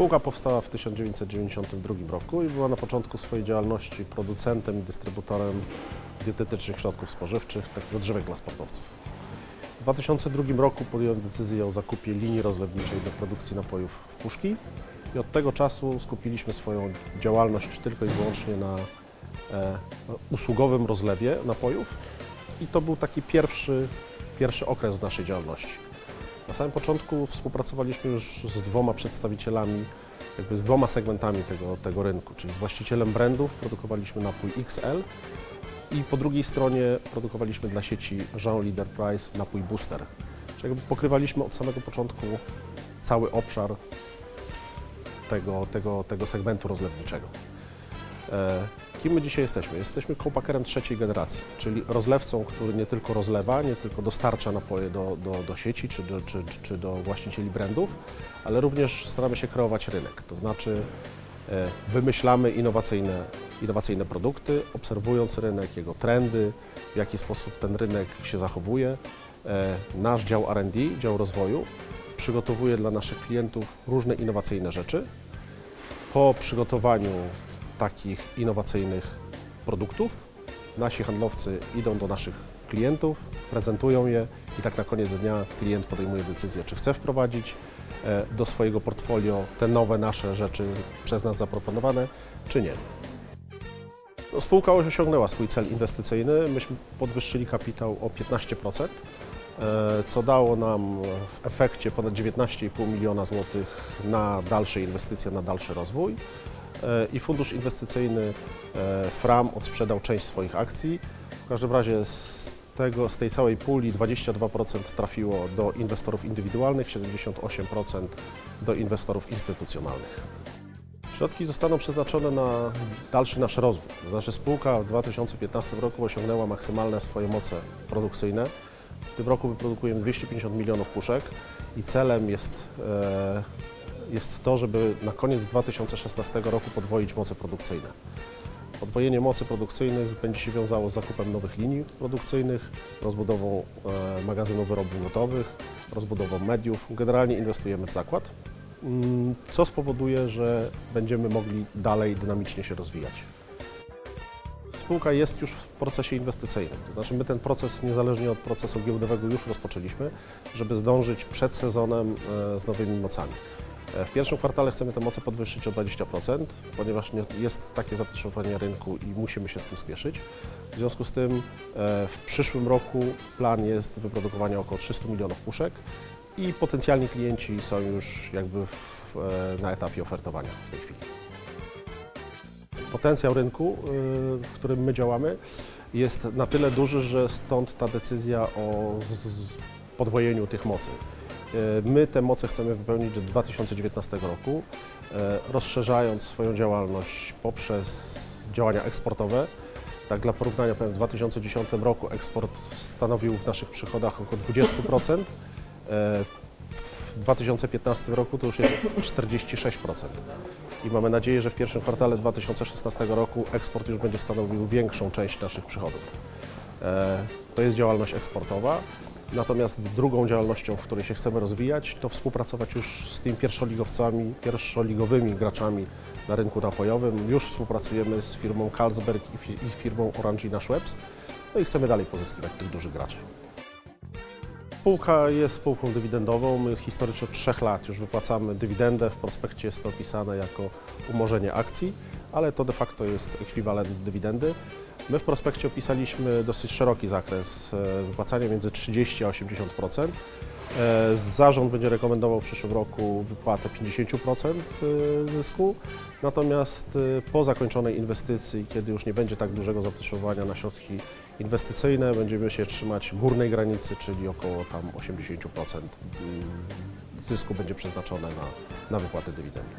Spółka powstała w 1992 roku i była na początku swojej działalności producentem i dystrybutorem dietetycznych środków spożywczych, takich odżywek dla sportowców. W 2002 roku podjąłem decyzję o zakupie linii rozlewniczej do produkcji napojów w puszki i od tego czasu skupiliśmy swoją działalność tylko i wyłącznie na e, usługowym rozlewie napojów i to był taki pierwszy, pierwszy okres naszej działalności. Na samym początku współpracowaliśmy już z dwoma przedstawicielami, jakby z dwoma segmentami tego, tego rynku, czyli z właścicielem brandów produkowaliśmy napój XL i po drugiej stronie produkowaliśmy dla sieci Jean Leader Price napój Booster. Czyli jakby pokrywaliśmy od samego początku cały obszar tego, tego, tego segmentu rozlewniczego. E, Kim my dzisiaj jesteśmy? Jesteśmy kołpakerem trzeciej generacji, czyli rozlewcą, który nie tylko rozlewa, nie tylko dostarcza napoje do, do, do sieci czy do, czy, czy do właścicieli brandów, ale również staramy się kreować rynek. To znaczy e, wymyślamy innowacyjne, innowacyjne produkty, obserwując rynek, jego trendy, w jaki sposób ten rynek się zachowuje. E, Nasz dział R&D, dział rozwoju, przygotowuje dla naszych klientów różne innowacyjne rzeczy. Po przygotowaniu takich innowacyjnych produktów nasi handlowcy idą do naszych klientów, prezentują je i tak na koniec dnia klient podejmuje decyzję, czy chce wprowadzić e, do swojego portfolio te nowe nasze rzeczy przez nas zaproponowane, czy nie. No, spółka już osiągnęła swój cel inwestycyjny. Myśmy podwyższyli kapitał o 15%, e, co dało nam w efekcie ponad 19,5 miliona złotych na dalsze inwestycje, na dalszy rozwój. E, I fundusz inwestycyjny e, FRAM odsprzedał część swoich akcji. W każdym razie z, tego, z tej całej puli 22% trafiło do inwestorów indywidualnych, 78% do inwestorów instytucjonalnych. Środki zostaną przeznaczone na dalszy nasz rozwój. Znaczy spółka w 2015 roku osiągnęła maksymalne swoje moce produkcyjne. W tym roku wyprodukujemy 250 milionów puszek i celem jest, e, jest to, żeby na koniec 2016 roku podwoić moce produkcyjne. Podwojenie mocy produkcyjnych będzie się wiązało z zakupem nowych linii produkcyjnych, rozbudową e, magazynów wyrobów gotowych, rozbudową mediów. Generalnie inwestujemy w zakład, mm, co spowoduje, że będziemy mogli dalej dynamicznie się rozwijać. Spółka jest już w procesie inwestycyjnym, to znaczy my ten proces niezależnie od procesu giełdowego już rozpoczęliśmy, żeby zdążyć przed sezonem e, z nowymi mocami. E, W pierwszym kwartale chcemy te moce podwyższyć o 20%, ponieważ nie- jest takie zapotrzebowanie rynku i musimy się z tym spieszyć. W związku z tym e, w przyszłym roku plan jest wyprodukowania około 300 milionów puszek i potencjalni klienci są już jakby w, na etapie ofertowania w tej chwili. Potencjał rynku, y, w którym my działamy, jest na tyle duży, że stąd ta decyzja o podwojeniu tych mocy. Y, My te moce chcemy wypełnić do 2019 roku, y, rozszerzając swoją działalność poprzez działania eksportowe. Tak dla porównania powiem, w 2010 roku eksport stanowił w naszych przychodach około 20%. W 2015 roku to już jest 46%. I mamy nadzieję, że w pierwszym kwartale 2016 roku eksport już będzie stanowił większą część naszych przychodów. E, To jest działalność eksportowa. Natomiast drugą działalnością, w której się chcemy rozwijać, to współpracować już z tymi pierwszoligowcami, pierwszoligowymi graczami na rynku napojowym. Już współpracujemy z firmą Carlsberg i firmą Orangina Schweppes. No i chcemy dalej pozyskiwać tych dużych graczy. Spółka jest spółką dywidendową. My historycznie od trzech lat już wypłacamy dywidendę. W prospekcie jest to opisane jako umorzenie akcji, ale to de facto jest ekwiwalent dywidendy. My w prospekcie opisaliśmy dosyć szeroki zakres e, wypłacania między 30 a 80%. E, Zarząd będzie rekomendował w przyszłym roku wypłatę 50% e, zysku, natomiast e, po zakończonej inwestycji, kiedy już nie będzie tak dużego zapotrzebowania na środki inwestycyjne, będziemy się trzymać górnej granicy, czyli około tam 80% mm, zysku będzie przeznaczone na, na wypłatę dywidendy.